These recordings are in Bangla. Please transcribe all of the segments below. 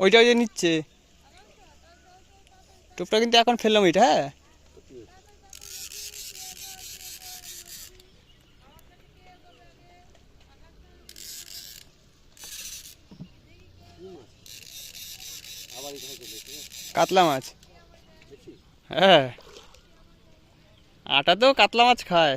ওইটা ওই যে নিচ্ছে। টোপটা কিন্তু এখন ফেললাম ওইটা হ্যাঁ? কাতলা মাছ। হ্যাঁ। আটা তো কাতলা মাছ খায়।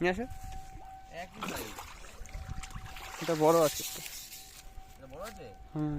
নিয়ে আসো। এটা বড় আছে। বড় আছে? হুম।